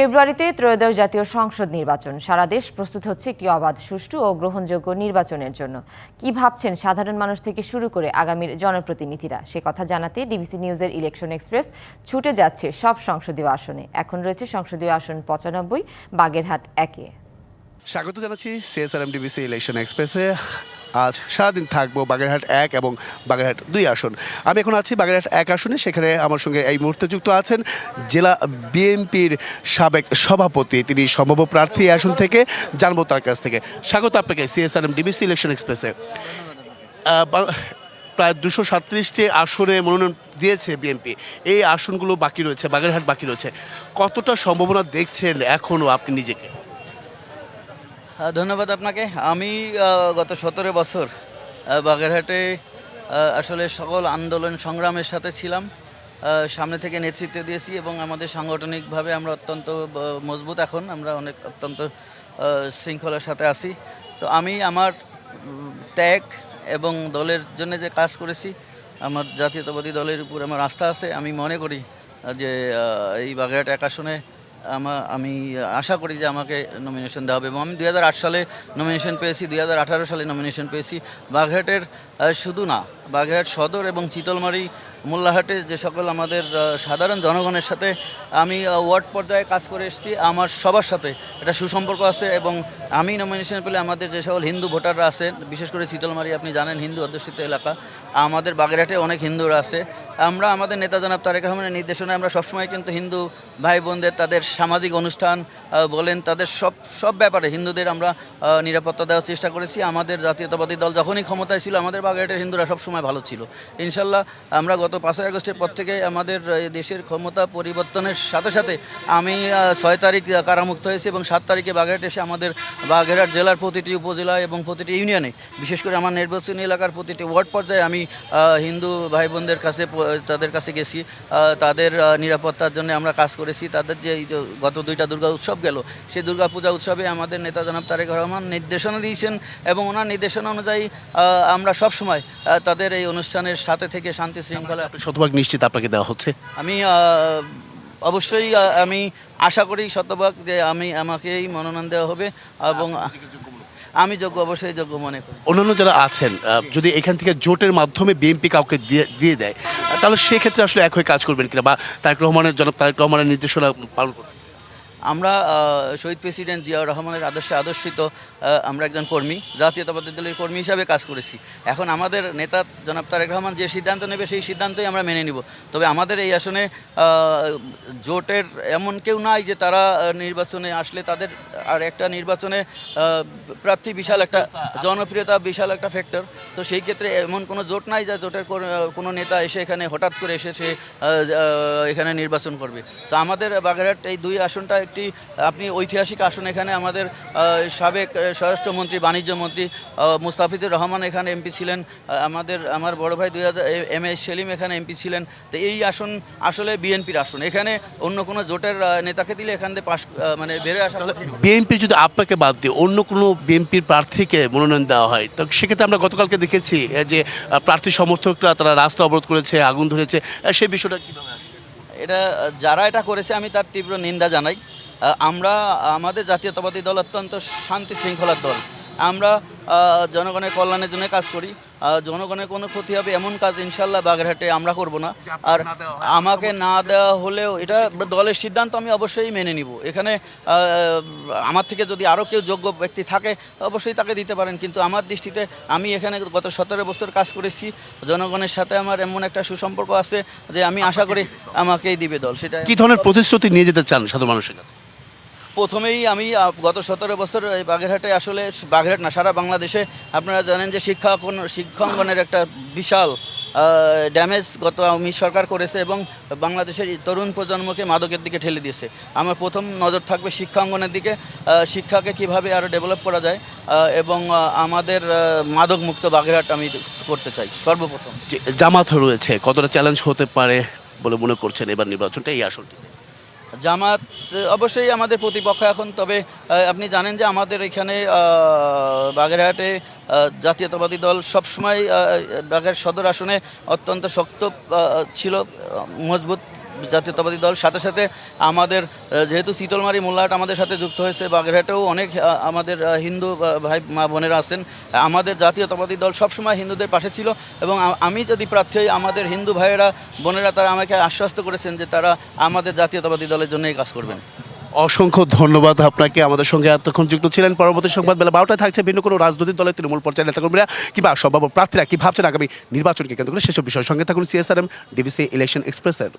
ফেব্রুয়ারিতে ত্রয়োদশ জাতীয় সংসদ নির্বাচন। সারা দেশ প্রস্তুত হচ্ছে একটি অবাধ, সুষ্ঠু ও গ্রহণযোগ্য নির্বাচনের জন্য। কি ভাবছেন সাধারণ মানুষ থেকে শুরু করে আগামীর জনপ্রতিনিধিরা? সে কথা জানাতে ডিবিসি নিউজের ইলেকশন এক্সপ্রেস ছুটে যাচ্ছে সব সংসদীয় আসনে। এখন রয়েছে সংসদীয় আসন পঁচানব্বই, বাগেরহাট একে। স্বাগত জানাচ্ছি সিএসআরএম ডিবিসি ইলেকশন এক্সপ্রেসে। আজ সারাদিন থাকব বাগেরহাট এক এবং বাগেরহাট দুই আসন। আমি এখন আছি বাগেরহাট এক আসনে, সেখানে আমার সঙ্গে এই মুহূর্তে যুক্ত আছেন জেলা বিএনপির সাবেক সভাপতি। তিনি সম্ভাব্য প্রার্থী আসন থেকে, জানব তার কাছ থেকে। স্বাগত আপনাকে সিএসআরএম ডিবিসি ইলেকশন এক্সপ্রেসে। প্রায় দুশো সাতত্রিশটি আসনে মনোনয়ন দিয়েছে বিএনপি। এই আসনগুলো বাকি রয়েছে, বাগেরহাট বাকি রয়েছে। কতটা সম্ভাবনা দেখছেন এখনও আপনি নিজেকে? ধন্যবাদ আপনাকে। আমি গত সতেরো বছর বাগেরহাটে আসলে সকল আন্দোলন সংগ্রামের সাথে ছিলাম। সামনে থেকে নেতৃত্ব দিয়েছি এবং আমাদের সাংগঠনিকভাবে আমরা অত্যন্ত মজবুত এখন। আমরা অনেক অত্যন্ত শৃঙ্খলার সাথে আছি। তো আমি আমার ত্যাগ এবং দলের জন্য যে কাজ করেছি, আমার জাতীয়তাবাদী দলের উপর আমার আস্থা আছে। আমি মনে করি যে এই বাগেরহাট এক আসনে আমা আমি আশা করি যে আমাকে নমিনেশন দেওয়া হবে এবং আমি দুই হাজার আট সালে নমিনেশন পেয়েছি দুই হাজার আঠারো সালে নমিনেশন পেয়েছি। আহ, শুধু না বাগেরহাট সদর এবং চিতলমারি মোল্লাহাটে যে সকল আমাদের সাধারণ জনগণের সাথে আমি ওয়ার্ড পর্যায়ে কাজ করে এসেছি আমার সবার সাথে এটা সুসম্পর্ক আছে এবং আমি নমিনেশন পেলে আমাদের যে সকল হিন্দু ভোটাররা আছেন বিশেষ করে চিতলমারি আপনি জানেন হিন্দু অধ্যুষিত এলাকা আমাদের বাগেরহাটে অনেক হিন্দুরা আছে। আমরা আমাদের নেতা জনাব তারেক রহমানের নির্দেশনায় আমরা সবসময় কিন্তু হিন্দু ভাই বোনদের তাদের সামাজিক অনুষ্ঠান বলেন তাদের সব সব ব্যাপারে হিন্দুদের আমরা নিরাপত্তা দেওয়ার চেষ্টা করেছি। আমাদের জাতীয়তাবাদী দল যখনই ক্ষমতায় ছিল, আমাদের বাগেরহাটের হিন্দুরা সবসময় ভালো ছিল। ইনশাল্লাহ আমরা গত পাঁচই আগস্টের পর থেকে আমাদের দেশের ক্ষমতা পরিবর্তনের সাথে সাথে আমি ছয় তারিখ কারামুক্ত হয়েছি এবং সাত তারিখে বাগেরহাট এসে আমাদের বাগেরহাট জেলার প্রতিটি উপজেলা এবং প্রতিটি ইউনিয়নে, বিশেষ করে আমার নির্বাচনী এলাকার প্রতিটি ওয়ার্ড পর্যায়ে আমি হিন্দু ভাই বোনদের কাছে তাদের কাছে গেছি তাদের নিরাপত্তার জন্য আমরা কাজ করেছি। তাদের যে গত দুইটা দুর্গা উৎসব গেল সেই দুর্গা পূজা উৎসবে আমাদের নেতা জনাব তারেক রহমান নির্দেশনা দিয়েছেন এবং ওনার নির্দেশনা অনুযায়ী আমরা সব সময় তাদের এই অনুষ্ঠানের সাথে থেকে শান্তি শৃঙ্খলা শতভাগ নিশ্চিত আপনাকে দেওয়া হচ্ছে? আমি অবশ্যই আমি আশা করি শতভাগ যে আমি আমাকেই মনোনয়ন দেওয়া হবে এবং আমি যোগ্য অবশ্যই যোগ্য মনে করি। অন্যান্য যারা আছেন যদি এখান থেকে জোটের মাধ্যমে বিএনপি কাউকে দিয়ে দিয়ে দেয় তাহলে সেক্ষেত্রে আসলে এক হয়ে কাজ করবেন কিনা বা তারেক রহমানের জনাব তারেক রহমানের নির্দেশনা পালন করবেন? আমরা শহীদ প্রেসিডেন্ট জিয়াউর রহমানের আদর্শে আদর্শিত আমরা একজন কর্মী জাতীয়তাবাদী দলের কর্মী হিসাবে কাজ করেছি। এখন আমাদের নেতা জনাব তারেক রহমান যে সিদ্ধান্ত নেবে সেই সিদ্ধান্তই আমরা মেনে নিব। তবে আমাদের এই আসনে জোটের এমন কেউ নাই যে তারা নির্বাচনে আসলে তাদের আর একটা নির্বাচনে প্রার্থী বিশাল একটা, জনপ্রিয়তা বিশাল একটা ফ্যাক্টর তো সেই ক্ষেত্রে এমন কোনো জোট নাই যে জোটের কোন- নেতা এসে এখানে হঠাৎ করে এসে সে এখানে নির্বাচন করবে। তো আমাদের বাগেরহাট এই দুই আসনটা একটি আপনি ঐতিহাসিক আসন এখানে আমাদের সাবেক স্বরাষ্ট্রমন্ত্রী বাণিজ্য মন্ত্রী আহ, মুস্তাফিজুর রহমান এখানে এমপি ছিলেন আমাদের আমার বড় ভাই দুই হাজার এম এ সেলিম এখানে এমপি ছিলেন। তো এই আসন আসলে বিএনপির আসন। এখানে অন্য কোনো জোটের নেতাকে দিলে এখান থেকে পাশ মানে বেড়ে আসা বিএনপি যদি আপনাকে বাদ দিয়ে অন্য কোনো বিএনপির প্রার্থীকে মনোনয়ন দেওয়া হয় তো সেক্ষেত্রে আমরা গতকালকে দেখেছি যে প্রার্থী সমর্থকরা তারা রাস্তা অবরোধ করেছে আগুন ধরেছে সেই বিষয়টা কীভাবে আসবে? এটা যারা এটা করেছে আমি তার তীব্র নিন্দা জানাই। আমরা আমাদের জাতীয়তাবাদী দল অত্যন্ত শান্তি শৃঙ্খলার দল। আমরা জনগণের কল্যাণের জন্য কাজ করি। জনগণের কোনো ক্ষতি হবে এমন কাজ ইনশাল্লাহ বাগেরহাটে আমরা করব না। আর আমাকে না দেওয়া হলেও এটা দলের সিদ্ধান্ত আমি অবশ্যই মেনে নিব। এখানে আমার থেকে যদি আরও কেউ যোগ্য ব্যক্তি থাকে অবশ্যই তাকে দিতে পারেন। কিন্তু আমার দৃষ্টিতে আমি এখানে গত সতেরো বছর কাজ করেছি। জনগণের সাথে আমার এমন একটা সুসম্পর্ক আছে যে আমি আশা করি আমাকেই দিবে দল। সেটা কি ধরনের প্রতিশ্রুতি নিয়ে যেতে চান সাধারণ মানুষের কাছে? প্রথমেই আমি গত সতেরো বছর এই বাগেরহাটে আসলে বাগেরহাট না, সারা বাংলাদেশে আপনারা জানেন যে শিক্ষা শিক্ষাঙ্গনের একটা বিশাল ড্যামেজ গত আওয়ামী সরকার করেছে এবং বাংলাদেশের তরুণ প্রজন্মকে মাদকের দিকে ঠেলে দিয়েছে। আমার প্রথম নজর থাকবে শিক্ষাঙ্গনের দিকে শিক্ষাকে কীভাবে আরও ডেভেলপ করা যায় এবং আমাদের মাদক মুক্ত বাগেরহাট আমি করতে চাই, সর্বপ্রথম। জামাত রয়েছে, কতটা চ্যালেঞ্জ হতে পারে বলে মনে করছেন এবার নির্বাচনটা? এই আসনটি জামাত, অবশ্যই আমাদের প্রতিপক্ষ এখন, তবে আপনি জানেন যে আমাদের এখানে বাগেরহাটে জাতীয়তাবাদী দল সবসময় বাগের সদর আসনে অত্যন্ত শক্ত ছিল মজবুত জাতীয়তাবাদী দল। সাথে সাথে আমাদের যেহেতু শীতলমারি মোল্লাহাট আমাদের সাথে যুক্ত হয়েছে, বাগেরহাটেও অনেক আমাদের হিন্দু ভাই, মা বোনেরা আছেন। আমাদের জাতীয়তাবাদী দল সবসময় হিন্দুদের পাশে ছিল এবং আমি যদি প্রার্থী হই, আমাদের হিন্দু ভাইয়েরা, বোনেরা তারা আমাকে আশ্বস্ত করেছেন যে তারা আমাদের জাতীয়তাবাদী দলের জন্যই কাজ করবেন। অসংখ্য ধন্যবাদ আপনাকে। আমাদের সঙ্গে এতক্ষণ যুক্ত ছিলেন। পরবর্তী সংবাদ বেলা বারোটায় থাকছে। ভিন্ন কোনো রাজনৈতিক দলের তৃণমূল পর্যায়ের নেতাকর্মীরা কিংবা সম্ভাব্য প্রার্থীরা কি ভাবছেন আগামী নির্বাচনকে কেন্দ্র করে? সেসব বিষয়ের সঙ্গে থাকুন সিএসআরএম ডিভিসি ইলেকশন এক্সপ্রেসের